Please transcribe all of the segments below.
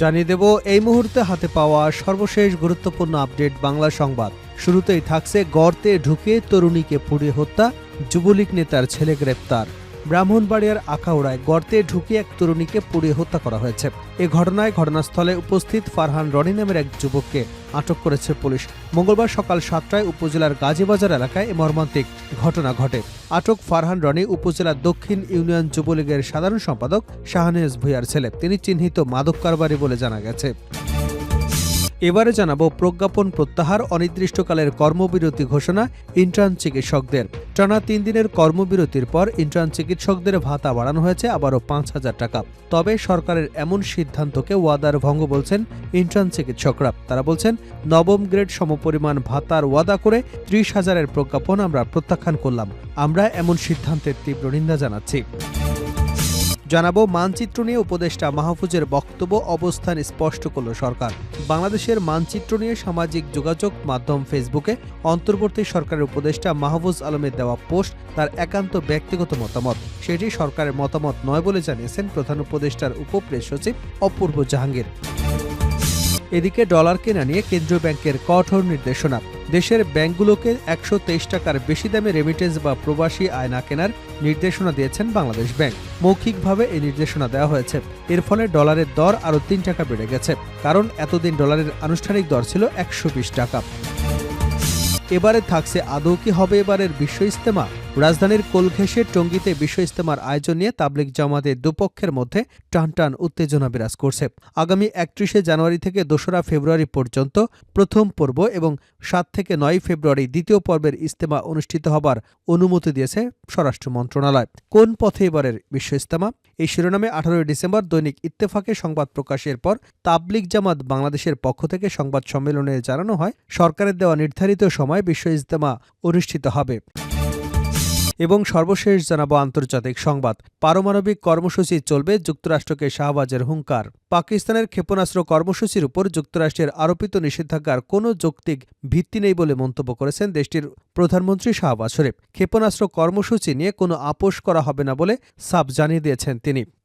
জানিয়ে দেব, এই মুহূর্তে হাতে পাওয়া সর্বশেষ গুরুত্বপূর্ণ আপডেট বাংলা সংবাদ। শুরুতেই থাকছে গর্তে ঢুকে তরুণীকে পুড়িয়ে হত্যা, যুবলীগ নেতার ছেলে গ্রেপ্তার। ব্রাহ্মণবাড়িয়ার আখাউড়ায় গর্তে ঢুকে এক তরুণীকে পুড়িয়ে হত্যা করা হয়েছে। এ ঘটনায় ঘটনাস্থলে উপস্থিত ফারহান রনি নামের এক যুবককে আটক করেছে পুলিশ। মঙ্গলবার সকাল সাতটায় উপজেলার গাজীবাজার এলাকায় এ মর্মান্তিক ঘটনা ঘটে। আটক ফারহান রনি উপজেলার দক্ষিণ ইউনিয়ন যুবলীগের সাধারণ সম্পাদক শাহানেজ ভুইয়ার ছেলে। তিনি চিহ্নিত মাদক কারবারি বলে জানা গেছে। এবারে জানাব প্রজ্ঞাপন প্রত্যাহার, অনির্দিষ্টকালের কর্মবিরতি ঘোষণা, ইন্টার্ন চিকিৎসকদের। টানা তিন দিনের কর্মবিরতির পর ইন্টার্ন চিকিৎসকদের ভাতা বাড়ানো হয়েছে আবারও পাঁচ হাজার টাকা। তবে সরকারের এমন সিদ্ধান্তকে ওয়াদার ভঙ্গ বলছেন ইন্টার্ন চিকিৎসকরা। তারা বলছেন, নবম গ্রেড সমপরিমাণ ভাতার ওয়াদা করে ত্রিশ হাজারের প্রজ্ঞাপন আমরা প্রত্যাখ্যান করলাম। আমরা এমন সিদ্ধান্তের তীব্র নিন্দা জানাচ্ছি। জানাব মানচিত্র নিয়ে উপদেষ্টা মাহফুজের বক্তব্য অবস্থান স্পষ্ট করল সরকার। বাংলাদেশের মানচিত্র নিয়ে সামাজিক যোগাযোগ মাধ্যম ফেসবুকে অন্তর্বর্তী সরকারের উপদেষ্টা মাহফুজ আলমের দেওয়া পোস্ট তার একান্ত ব্যক্তিগত মতামত। সেটি সরকারের মতামত নয় বলে জানিয়েছেন প্রধান উপদেষ্টার উপপ্রেস সচিব অপূর্ব জাহাঙ্গীর। এদিকে ডলার কেনা নিয়ে কেন্দ্রীয় ব্যাংকের কঠোর নির্দেশনা। দেশের ব্যাংকগুলোকে একশো তেইশ টাকার বেশি দামে রেমিটেন্স বা প্রবাসী আয়না কেনার নির্দেশনা দিয়েছেন বাংলাদেশ ব্যাংক। মৌখিকভাবে এই নির্দেশনা দেওয়া হয়েছে। এর ফলে ডলারের দর আরও তিন টাকা বেড়ে গেছে, কারণ এতদিন ডলারের আনুষ্ঠানিক দর ছিল একশো বিশ টাকা। এবারে থাকছে আদৌ কি হবে এবারের বিশ্ব ইস্তেমা রাজধানীর কোলঘেঁষের টঙ্গীতে বিশ্ব ইস্তেমার আয়োজন নিয়ে তাবলিক জামাতের দুপক্ষের মধ্যে টানটান উত্তেজনা বিরাজ করছে। আগামী একত্রিশে জানুয়ারি থেকে দোসরা ফেব্রুয়ারি পর্যন্ত প্রথম পর্ব এবং সাত থেকে নয় ফেব্রুয়ারি দ্বিতীয় পর্বের ইস্তেমা অনুষ্ঠিত হবার অনুমতি দিয়েছে স্বরাষ্ট্র মন্ত্রণালয়। কোন পথে এবারের বিশ্ব ইস্তেমা? এই শিরোনামে আঠারোই ডিসেম্বর দৈনিক ইত্তেফাকে সংবাদ প্রকাশের পর তাবলিক জামাত বাংলাদেশের পক্ষ থেকে সংবাদ সম্মেলনে জানানো হয়, সরকারের দেওয়া নির্ধারিত সময় বিশ্ব ইজতেমা অনুষ্ঠিত হবে। এবং সর্বশেষ জানাব আন্তর্জাতিক সংবাদ। পারমাণবিক কর্মসূচি চলবে যুক্তরাষ্ট্রকে শাহবাজের হুঙ্কার। পাকিস্তানের ক্ষেপণাস্ত্র কর্মসূচির উপর যুক্তরাষ্ট্রের আরোপিত নিষেধাজ্ঞার কোনো যৌক্তিক ভিত্তি নেই বলে মন্তব্য করেছেন দেশটির প্রধানমন্ত্রী শাহবাজ শরীফ। ক্ষেপণাস্ত্র কর্মসূচি নিয়ে কোনো আপোষ করা হবে না বলে সাব জানিয়ে দিয়েছেন তিনি।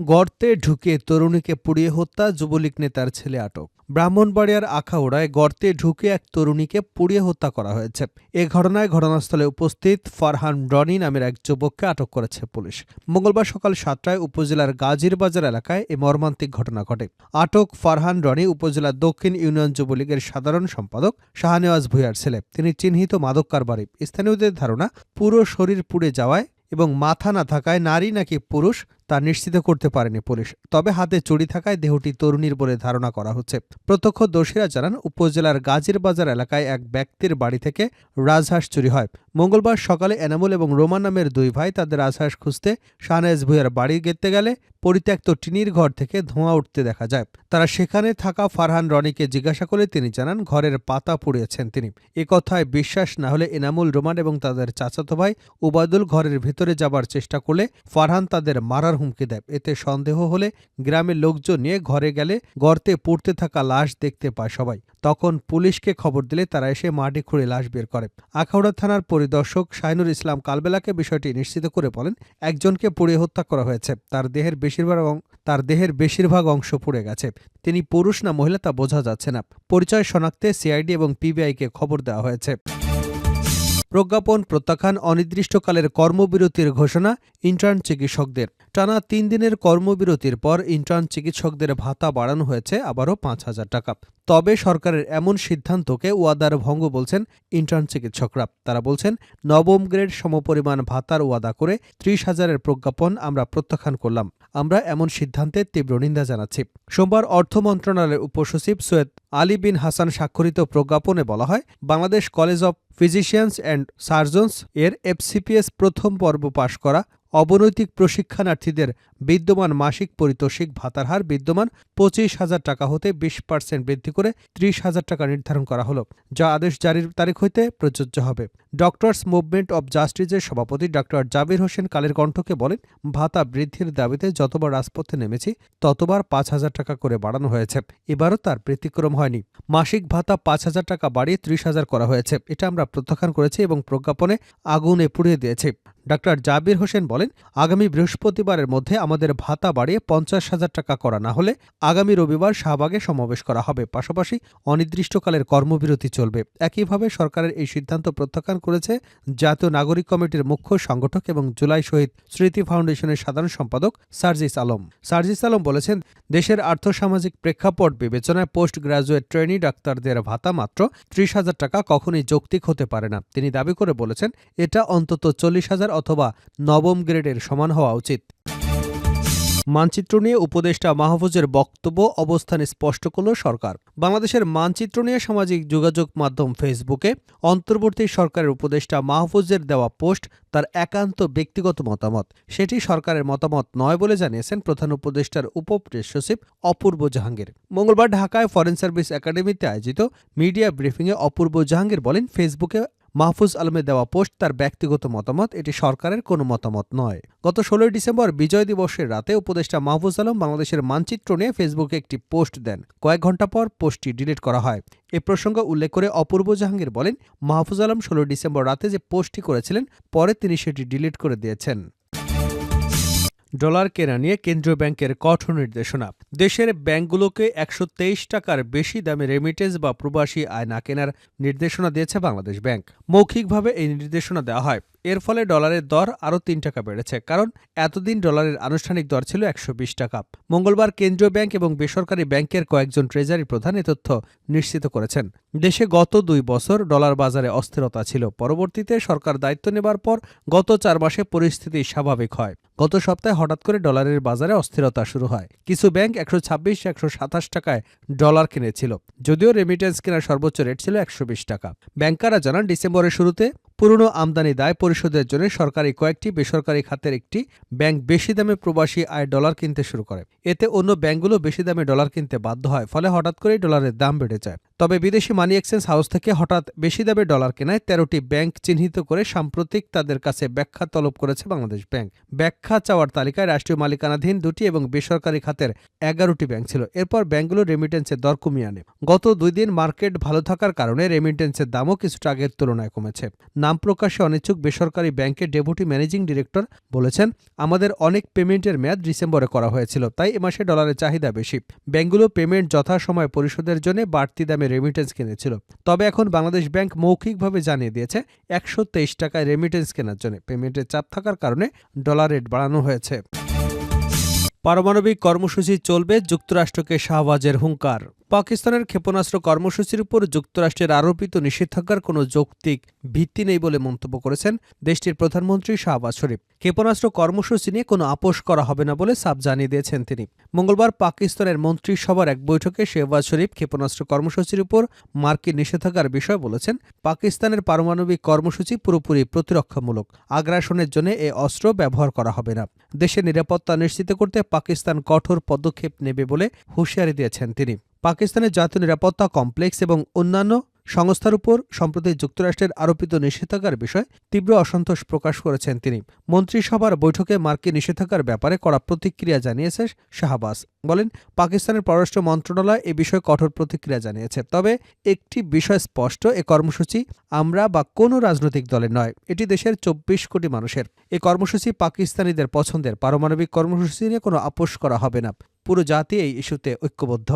গর্তে ঢুকে তরুণীকে পুড়িয়ে হত্যা, যুবলীগ নেতার ছেলে আটক। ব্রাহ্মণবাড়িয়ার আখাউড়ায় গর্তে ঢুকে এক তরুণীকে পুড়িয়ে হত্যা করা হয়েছে। এ ঘটনায় ঘটনাস্থলে উপস্থিত ফারহান রনি নামের এক যুবককে আটক করেছে পুলিশ। মঙ্গলবার সকাল সাতটায় উপজেলার গাজীর বাজার এলাকায় এ মর্মান্তিক ঘটনা ঘটে। আটক ফারহান রনি উপজেলার দক্ষিণ ইউনিয়ন যুবলীগের সাধারণ সম্পাদক শাহনেওয়াজ ভুইয়ার ছেলে। তিনি চিহ্নিত মাদক কারবারি। স্থানীয়দের ধারণা, পুরো শরীর পুড়ে যাওয়ায় এবং মাথা না থাকায় নারী নাকি পুরুষ তা নিশ্চিত করতে পারেনি পুলিশ। তবে হাতে চুরি থাকায় দেহটি তরুণীর বলে ধারণা করা হচ্ছে। প্রত্যক্ষদর্শীরা জানান, উপজেলার গাজীর বাজার এলাকায় এক ব্যক্তির বাড়ি থেকে রাজহাঁস চুরি হয়। মঙ্গলবার সকালে এনামুল এবং রোমান নামের দুই ভাই তাদের রাজহাঁস খুঁজতে শাহনেজ ভুইয়ার বাড়ি গেতে গেলে পরিত্যক্ত টিনির ঘর থেকে ধোঁয়া উঠতে দেখা যায়। তারা সেখানে থাকা ফারহান রনিকে জিজ্ঞাসা করে তিনি জানান, ঘরের পাতা পুড়িয়েছেন তিনি। এ কথায় বিশ্বাস না হলে এনামুল, রোমান এবং তাদের চাচাতো ভাই উবায়দুল ঘরের ভিতরে যাবার চেষ্টা করলে ফারহান তাদের মারার হুমকি দেয়। এতে সন্দেহ হলে গ্রামের লোকজন নিয়ে ঘরে গেলে গর্তে পড়তে থাকা লাশ দেখতে পায় সবাই। তখন পুলিশকে খবর দিলে তারা এসে মাটি খুঁড়ে লাশ বের করে। আখাউড়া থানার পরিদর্শক শাহিনুর ইসলাম কালবেলাকে বিষয়টি নিশ্চিত করে বলেন, একজনকে পুড়িয়ে হত্যা করা হয়েছে। তার দেহের বেশিরভাগ তার দেহের বেশিরভাগ অংশ পুড়ে গেছে। তিনি পুরুষ না মহিলা তা বোঝা যাচ্ছে না। পরিচয় শনাক্তে সিআইডি এবং পিবিআইকে খবর দেওয়া হয়েছে। প্রজ্ঞাপন প্রত্যাখ্যান অনির্দিষ্টকালের কর্মবিরতির ঘোষণা ইন্টার্ন চিকিৎসকদের। টানা তিন দিনের কর্মবিরতির পর ইন্টার্ন চিকিৎসকদের ভাতা বাড়ানো হয়েছে আবারও পাঁচ হাজার টাকা। তবে সরকারের এমন সিদ্ধান্তকে ওয়াদার ভঙ্গ বলছেন ইন্টার্ন চিকিৎসকরা। তারা বলছেন, নবম গ্রেড সমপরিমাণ ভাতার ওয়াদা করে ত্রিশ হাজারের প্রজ্ঞাপন আমরা প্রত্যাখ্যান করলাম। আমরা এমন সিদ্ধান্তের তীব্র নিন্দা জানাচ্ছি। সোমবার অর্থ মন্ত্রণালয়ের উপসচিব সৈয়দ আলী বিন হাসান স্বাক্ষরিত প্রজ্ঞাপনে বলা হয়, Bangladesh college of physicians and surgeons এর এফসিপিএস প্রথম পর্ব পাশ করা অবনৈতিক প্রশিক্ষণার্থীদের বিদ্যমান মাসিক পরিতোষিক ভাতার হার বিদ্যমান পঁচিশ হাজার টাকা হতে বিশ পার্সেন্ট বৃদ্ধি করে ত্রিশ হাজার টাকা নির্ধারণ করা হলো, যা আদেশ জারির তারিখ হইতে প্রযোজ্য হবে। ডক্টরস মুভমেন্ট অব জাস্টিসের সভাপতি ডক্টর জাবির হোসেন কালের কণ্ঠকে বলেন, ভাতা বৃদ্ধির দাবিতে যতবার রাজপথে নেমেছি, ততবার পাঁচ হাজার টাকা করে বাড়ানো হয়েছে। এবারও তার ব্যতিক্রম হয়নি। মাসিক ভাতা পাঁচ হাজার টাকা বাড়িয়ে ত্রিশ হাজার করা হয়েছে। এটা আমরা প্রত্যাখ্যান করেছি এবং প্রজ্ঞাপনে আগুনে পুড়িয়ে দিয়েছি। ডাক্তার জাবির হোসেন বলেন, আগামী বৃহস্পতিবারের মধ্যে আমাদের ভাতা বাড়িয়ে পঞ্চাশ হাজার টাকা করা না হলে আগামী রবিবার শাহবাগে সমাবেশ করা হবে। পাশাপাশি অনির্দিষ্টকালের কর্মবিরতি চলবে। একইভাবে সরকারের এই সিদ্ধান্ত প্রত্যাখ্যান করেছে জাতীয় নাগরিক কমিটির মুখ্য সংগঠক এবং জুলাই শহীদ স্মৃতি ফাউন্ডেশনের সাধারণ সম্পাদক সার্জিস আলম। সার্জিস আলম বলেছেন, দেশের আর্থসামাজিক প্রেক্ষাপট বিবেচনায় পোস্ট গ্রাজুয়েট ট্রেনি ডাক্তারদের ভাতা মাত্র ত্রিশ হাজার টাকা কখনই যৌক্তিক হতে পারে না। তিনি দাবি করে বলেছেন, এটা অন্তত চল্লিশ হাজার অথবা নবম গ্রেডের সমান হওয়া উচিত। মানচিত্র নিয়ে উপদেষ্টা মাহফুজের বক্তব্য অবস্থান স্পষ্ট করল সরকার। বাংলাদেশের মানচিত্র নিয়ে সামাজিক যোগাযোগ মাধ্যম ফেসবুকে অন্তর্বর্তী সরকারের উপদেষ্টা মাহফুজের দেওয়া পোস্ট তার একান্ত ব্যক্তিগত মতামত। সেটি সরকারের মতামত নয় বলে জানিয়েছেন প্রধান উপদেষ্টার উপপ্রেস সচিব অপূর্ব জাহাঙ্গীর। মঙ্গলবার ঢাকায় ফরেন সার্ভিস একাডেমিতে আয়োজিত মিডিয়া ব্রিফিংয়ে অপূর্ব জাহাঙ্গীর বলেন, ফেসবুকে মাহফুজ আলমের দেওয়া পোস্ট তার ব্যক্তিগত মতামত, এটি সরকারের কোনো মতামত নয়। গত ষোলোই ডিসেম্বর বিজয় দিবসের রাতে উপদেষ্টা মাহফুজ আলম বাংলাদেশের মানচিত্র নিয়ে ফেসবুকে একটি পোস্ট দেন। কয়েক ঘণ্টা পর পোস্টটি ডিলিট করা হয়। এ প্রসঙ্গ উল্লেখ করে অপূর্ব জাহাঙ্গীর বলেন, মাহফুজ আলম ষোলোই ডিসেম্বর রাতে যে পোস্টটি করেছিলেন, পরে তিনি সেটি ডিলিট করে দিয়েছেন। ডলার কেনা নিয়ে কেন্দ্রীয় ব্যাংকের কঠোর নির্দেশনা। দেশের ব্যাংকগুলোকে একশো তেইশ টাকার বেশি দামে রেমিটেন্স বা প্রবাসী আয় না কেনার নির্দেশনা দিয়েছে বাংলাদেশ ব্যাংক। মৌখিকভাবে এই নির্দেশনা দেওয়া হয়। এর ফলে ডলারের দর আরও তিন টাকা বেড়েছে, কারণ এতদিন ডলারের আনুষ্ঠানিক দর ছিল একশো বিশ টাকা। মঙ্গলবার কেন্দ্রীয় ব্যাংক এবং বেসরকারি ব্যাংকের কয়েকজন ট্রেজারি প্রধান এ তথ্য নিশ্চিত করেছেন। দেশে গত দুই বছর ডলার বাজারে অস্থিরতা ছিল। পরবর্তীতে সরকার দায়িত্ব নেবার পর গত চার মাসে পরিস্থিতি স্বাভাবিক হয়। গত সপ্তাহে হঠাৎ করে ডলারের বাজারে অস্থিরতা শুরু হয়। কিছু ব্যাংক একশো ছাব্বিশ, একশো সাতাশ টাকায় ডলার কিনেছিল, যদিও রেমিটেন্স কেনার সর্বোচ্চ রেট ছিল একশো বিশ টাকা। ব্যাংকাররা জানান, ডিসেম্বরের শুরুতে পুরনো আমদানি দায় পরিশোধের জন্য সরকারি কয়েকটি বেসরকারি খাতের একটি ব্যাংক বেশি দামে প্রবাসী আয় ডলার কিনতে শুরু করে। এতে অন্য ব্যাংকগুলো বেশি দামে ডলার কিনতে বাধ্য হয়, ফলে হঠাৎ করেই ডলারের দাম বেড়ে যায়। তবে বিদেশি মানি এক্সচেঞ্জ হাউস থেকে হঠাৎ বেশি দামে ডলার কেনায় তেরোটি ব্যাংক চিহ্নিত করে সাম্প্রতিক তাদের কাছে ব্যাখ্যা তলব করেছে বাংলাদেশ ব্যাংক। ব্যাখ্যা চাওয়ার তালিকায় রাষ্ট্রীয় মালিকানাধীন দুটি এবং বেসরকারি খাতের এগারোটি ব্যাংক ছিল। এরপর ব্যাংকগুলো রেমিটেন্সের দর কমিয়ে আনে। গত দুই দিন মার্কেট ভালো থাকার কারণে রেমিটেন্সের দামও কিছুটা আগের তুলনায় কমেছে। নাম প্রকাশে অনিচ্ছুক বেসরকারি ব্যাংকের ডেপুটি ম্যানেজিং ডিরেক্টর বলেছেন, আমাদের অনেক পেমেন্টের মেয়াদ ডিসেম্বরে করা হয়েছিল, তাই এ মাসে ডলারের চাহিদা বেশি। ব্যাংকগুলো পেমেন্ট যথাসময় পরিশোধের জন্য বাড়তি দামে রেমিটেন্স কিনেছিল। তবে এখন বাংলাদেশ ব্যাংক মৌখিকভাবে জানিয়ে দিয়েছে, একশো তেইশ টাকায় রেমিটেন্স কেনার জন্য। পেমেন্টের চাপ থাকার কারণে ডলার রেট বাড়ানো হয়েছে। পারমাণবিক কর্মসূচি চলবে, যুক্তরাষ্ট্রকে শাহবাজের হুঙ্কার। পাকিস্তানের ক্ষেপণাস্ত্র কর্মসূচির উপর যুক্তরাষ্ট্রের আরোপিত নিষেধাজ্ঞার কোনো যৌক্তিক ভিত্তি নেই বলে মন্তব্য করেছেন দেশটির প্রধানমন্ত্রী শাহবাজ শরীফ। ক্ষেপণাস্ত্র কর্মসূচি নিয়ে কোনো আপোষ করা হবে না বলে সাব জানিয়ে দিয়েছেন তিনি। মঙ্গলবার পাকিস্তানের মন্ত্রিসভার এক বৈঠকে শেহবাজ শরীফ ক্ষেপণাস্ত্র কর্মসূচির উপর মার্কিন নিষেধাজ্ঞার বিষয় বলেছেন, পাকিস্তানের পারমাণবিক কর্মসূচি পুরোপুরি প্রতিরক্ষামূলক। আগ্রাসনের জন্য এ অস্ত্র ব্যবহার করা হবে না। দেশের নিরাপত্তা নিশ্চিত করতে পাকিস্তান কঠোর পদক্ষেপ নেবে বলে হুঁশিয়ারি দিয়েছেন তিনি। পাকিস্তানের জাতীয় নিরাপত্তা কমপ্লেক্স এবং অন্যান্য সংস্থার উপর, সম্প্রতি যুক্তরাষ্ট্রের আরোপিত নিষেধাজ্ঞার বিষয়ে তীব্র অসন্তোষ প্রকাশ করেছেন তিনি। মন্ত্রিসভার বৈঠকে মার্কিন নিষেধাজ্ঞার ব্যাপারে কড়া প্রতিক্রিয়া জানিয়েছে শাহবাজ। বলেন, পাকিস্তানের পররাষ্ট্র মন্ত্রণালয় এ বিষয়ে কঠোর প্রতিক্রিয়া জানিয়েছে। তবে একটি বিষয় স্পষ্ট, এ কর্মসূচি আমরা বা কোনো রাজনৈতিক দলের নয়, এটি দেশের চব্বিশ কোটি মানুষের। এ কর্মসূচি পাকিস্তানিদের পছন্দের। পারমাণবিক কর্মসূচি নিয়ে কোনো আপোষ করা হবে না। পুরো জাতি এই ইস্যুতে ঐক্যবদ্ধ।